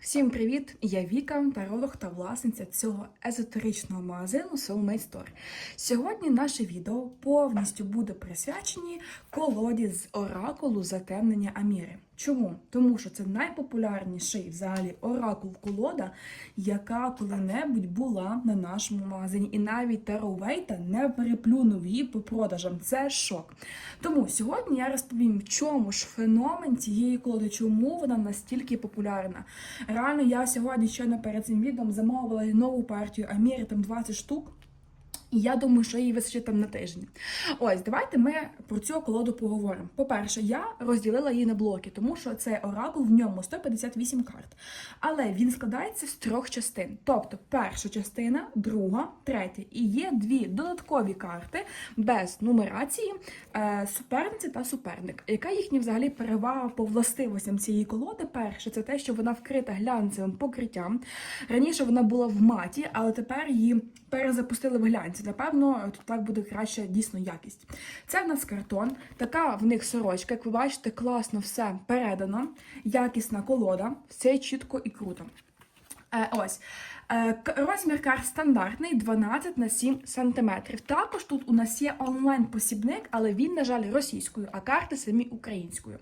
Всім привіт! Я Віка, таролог та власниця цього езотеричного магазину Soulmate Store. Сьогодні наше відео повністю буде присвячені колоді з оракулу затемнення Аміри. Чому? Тому що це найпопулярніший взагалі оракул колода, яка коли-небудь була на нашому магазині. І навіть Таро Вейта не переплюнув її по продажам. Це шок. Тому сьогодні я розповім, в чому ж феномен цієї колоди, чому вона настільки популярна. Реально, я сьогодні щойно перед цим відео замовила нову партію Аміри, там 20 штук. І я думаю, що її вистачить там на тиждень. Ось, давайте ми про цю колоду поговоримо. По-перше, я розділила її на блоки, тому що цей оракул в ньому 158 карт. Але він складається з трьох частин. Тобто, перша частина, друга, третя. І є дві додаткові карти без нумерації, е, суперниці та суперник. Яка їхня взагалі перевага по властивостям цієї колоди? Перше, це те, що вона вкрита глянцевим покриттям. Раніше вона була в маті, але тепер її перезапустили в глянці. Напевно, тут так буде краще дійсно якість. Це в нас картон, така в них сорочка. Як ви бачите, класно все передано, якісна колода, все чітко і круто. Е, ось. Е, Розмір карт стандартний 12 на 7 см. Також тут у нас є онлайн-посібник, але він, на жаль, російською, а карти самі українською.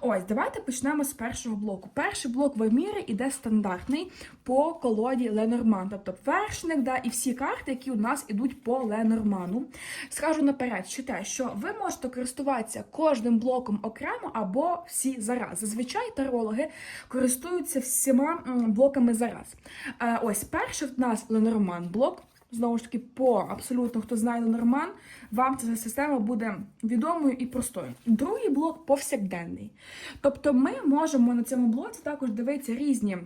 Ось, давайте почнемо з першого блоку. Перший блок в Емірі іде стандартний по колоді Ленорман. Тобто вершник, да, і всі карти, які у нас ідуть по Ленорману. Скажу наперед, що те, що ви можете користуватися кожним блоком окремо або всі зараз. Зазвичай тарологи користуються всіма блоками зараз. Е, ось перший в нас Ленорман блок. Знову ж таки, по абсолютно хто знає Ленорман, вам ця система буде відомою і простою. Другий блок повсякденний. Тобто ми можемо на цьому блоці також дивитися різні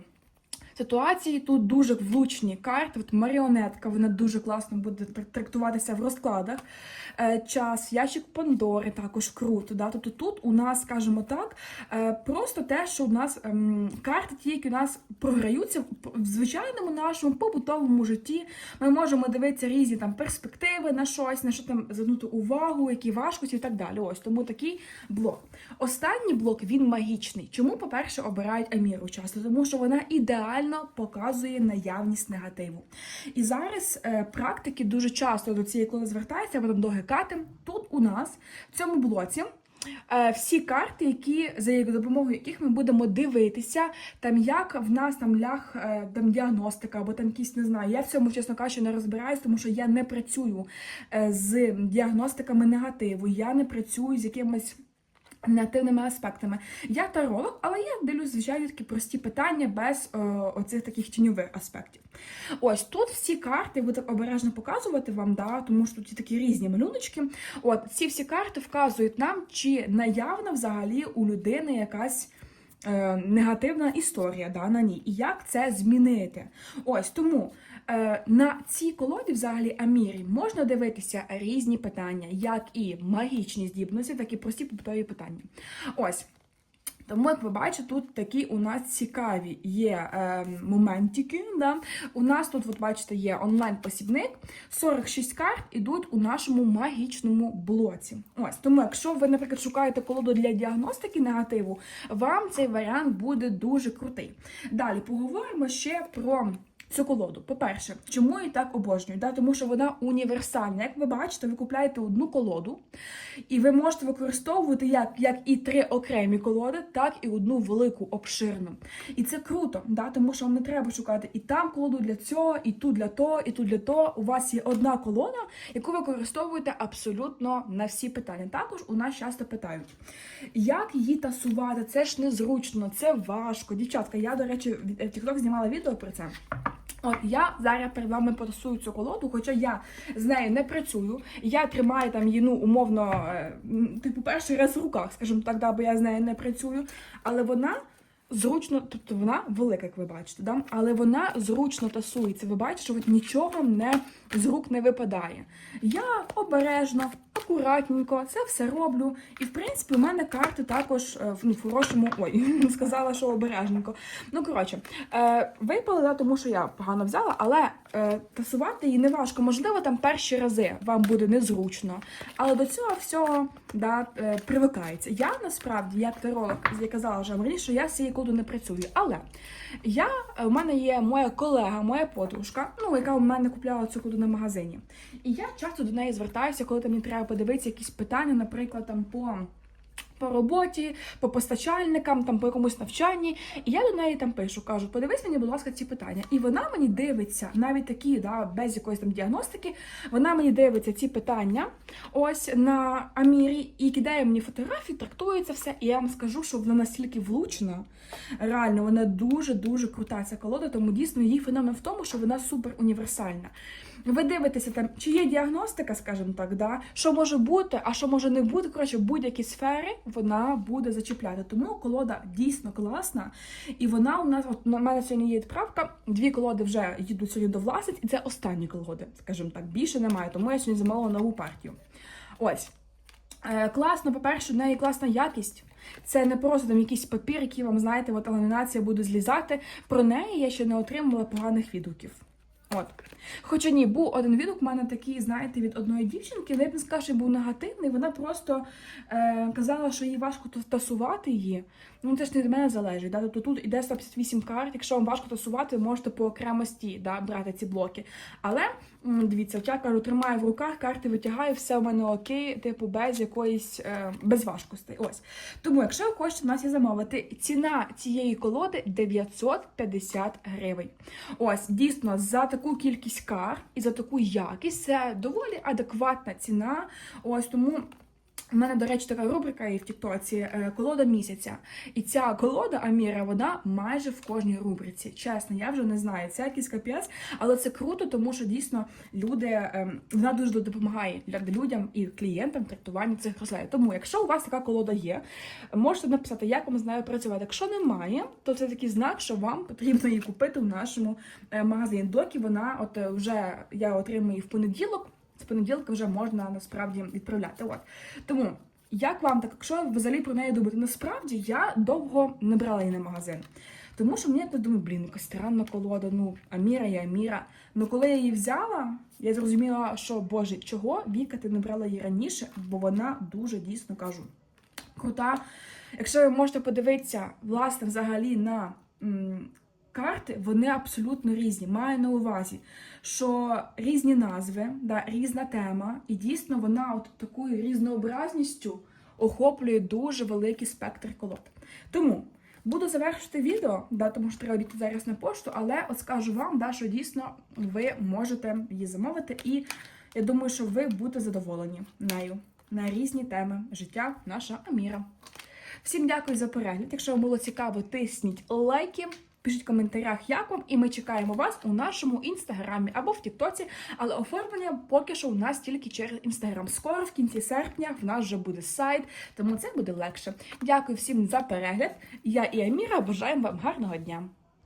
ситуації. Тут дуже влучні карти. От маріонетка, вона дуже класно буде трактуватися в розкладах. Е, час, ящик Пандори також круто. Да? Тобто тут у нас, скажімо так, е, просто те, що у нас ем, карти, ті, які у нас програються в- звичайному нашому побутовому житті. Ми можемо дивитися різні там перспективи на щось, на що там звернути увагу, які важкості і так далі. Ось тому такий блок. Останній блок він магічний. Чому, по-перше, обирають Аміру часто? Тому що вона ідеально показує наявність негативу. І зараз е, практики дуже часто до цієї коли звертаються, або там до гекати. Тут у нас в цьому блоці. е, Всі карти, які за допомогою яких ми будемо дивитися, там як в нас там ляг е, там діагностика, або там якісь не знаю. Я в цьому, чесно кажучи, не розбираюсь, тому що я не працюю з діагностиками негативу, я не працюю з якимось. Негативними аспектами. Я таролог, але я дивлюсь, звичайно, такі прості питання без е, оцих таких тіньових аспектів. Ось тут всі карти, буду обережно показувати вам, да, тому що тут є такі різні малюночки. От ці всі карти вказують нам, чи наявна взагалі у людини якась. е, Негативна історія да, на ній, і як це змінити. Ось тому на цій колоді, взагалі, Амірі, можна дивитися різні питання, як і магічні здібності, так і прості побутові питання. Ось. Тому, як ви бачите, тут такі у нас цікаві є е, моментики. Да? У нас тут, от бачите, є онлайн-посібник. 46 карт ідуть у нашому магічному блоці. Ось тому, якщо ви, наприклад, шукаєте колоду для діагностики негативу, вам цей варіант буде дуже крутий. Далі поговоримо ще про. Цю колоду. По-перше, чому її так обожнюю? Да? Тому що вона універсальна. Як ви бачите, ви купляєте одну колоду, і ви можете використовувати як, як і три окремі колоди, так і одну велику обширну. І це круто, да? тому що вам не треба шукати і там колоду для цього, і тут для того, і тут для того. У вас є одна колода, яку ви використовуєте абсолютно на всі питання. Також у нас часто питають, як її тасувати? Це ж незручно, це важко. Дівчатка, я, до речі, в TikTok знімала відео про це. От я зараз перед вами потасую цю колоду, хоча я з нею не працюю. Я тримаю там її, ну, умовно, е, типу, перший раз в руках, скажімо так, да, бо я з нею не працюю. Але вона зручно, тобто вона велика, як ви бачите, да? але вона зручно тасується. Ви бачите, що нічого не з рук не випадає. Я обережно, акуратненько, це все роблю. І в принципі, у мене карти також е, ну, в хорошому. Ой, сказала, що обережненько. Ну, коротше, е, випали, тому що я погано взяла, але тасувати її не важко. Можливо, там перші рази вам буде незручно. Але до цього всього да, е, привикається. Я насправді, як таролог, я казала вже раніше, що я з цією коду не працюю. Але я, е, у мене є моя колега, моя подружка, ну, яка у мене купляла цю коду на магазині. І я часто до неї звертаюся, коли там мені треба подивитися якісь питання, наприклад, там по. По роботі, по постачальникам, там по якомусь навчанні, і я до неї там пишу, кажу, подивись мені, будь ласка, ці питання. І вона мені дивиться, навіть такі, да, без якоїсь там діагностики, вона мені дивиться ці питання ось на Амірі і кидає мені фотографії, трактує це все. І я вам скажу, що вона настільки влучна, реально, вона дуже-дуже крута ця колода, тому дійсно її феномен в тому, що вона супер універсальна. Ви дивитеся там, чи є діагностика, скажімо так, да? що може бути, а що може не бути. Коротше, будь-які сфери вона буде зачіпляти. Тому колода дійсно класна. І вона у нас, от на мене сьогодні є відправка. Дві колоди вже їдуть сьогодні до власниць, і це останні колоди, скажімо так, більше немає. Тому я сьогодні замовила нову партію. Ось. Е, класно, по-перше, в неї класна якість. Це не просто там якийсь папір, який вам, знаєте, от ламінація буде злізати. Про неї я ще не отримала поганих відгуків. От. Хоча ні, був один відгук у мене такий, знаєте, від одної дівчинки, я б не сказала, що був негативний. Вона просто е, казала, що їй важко тасувати її. Ну, це ж не від мене залежить. Да? Тобто тут іде 158 карт. Якщо вам важко тасувати, ви можете по окремості да, брати ці блоки. Але дивіться, я кажу, тримаю в руках, карти витягаю, все в мене окей, типу, без якоїсь е, без важкостей. Ось. Тому, якщо ви хочете в нас її замовити, ціна цієї колоди 950 гривень. Ось, дійсно, за таку кількість кар і за таку якість це доволі адекватна ціна. Ось тому. У мене, до речі, така рубрика є в Тіктоці е, колода місяця. І ця колода Аміра, вона майже в кожній рубриці. Чесно, я вже не знаю. Це якийсь капець, але це круто, тому що дійсно люди ем, вона дуже допомагає людям і клієнтам трактування цих рослин. Тому, якщо у вас така колода є, можете написати, як вам з нею працювати. Якщо немає, то це такий знак, що вам потрібно її купити в нашому е, магазині. Доки вона, от е, вже я отримую її в понеділок. З понеділка вже можна насправді відправляти. От тому як вам так, якщо взагалі про неї думаєте, насправді я довго не брала її на магазин. Тому що мені так думаю, блін, якась странна колода, ну Аміра є Аміра. Ну коли я її взяла, я зрозуміла, що боже, чого Віка ти не брала її раніше, бо вона дуже дійсно кажу крута. Якщо ви можете подивитися, власне, взагалі на карти, вони абсолютно різні. Маю на увазі, що різні назви, да, різна тема, і дійсно вона от такою різнообразністю охоплює дуже великий спектр колод. Тому буду завершити відео, да, тому що треба бігти зараз на пошту, але от скажу вам, да, що дійсно ви можете її замовити, і я думаю, що ви будете задоволені нею на різні теми життя наша Аміра. Всім дякую за перегляд. Якщо вам було цікаво, тисніть лайки. Пишіть в коментарях, як вам, і ми чекаємо вас у нашому інстаграмі або в Тіктоці. Але оформлення поки що у нас тільки через інстаграм. Скоро в кінці серпня в нас вже буде сайт, тому це буде легше. Дякую всім за перегляд. Я і Аміра бажаємо вам гарного дня.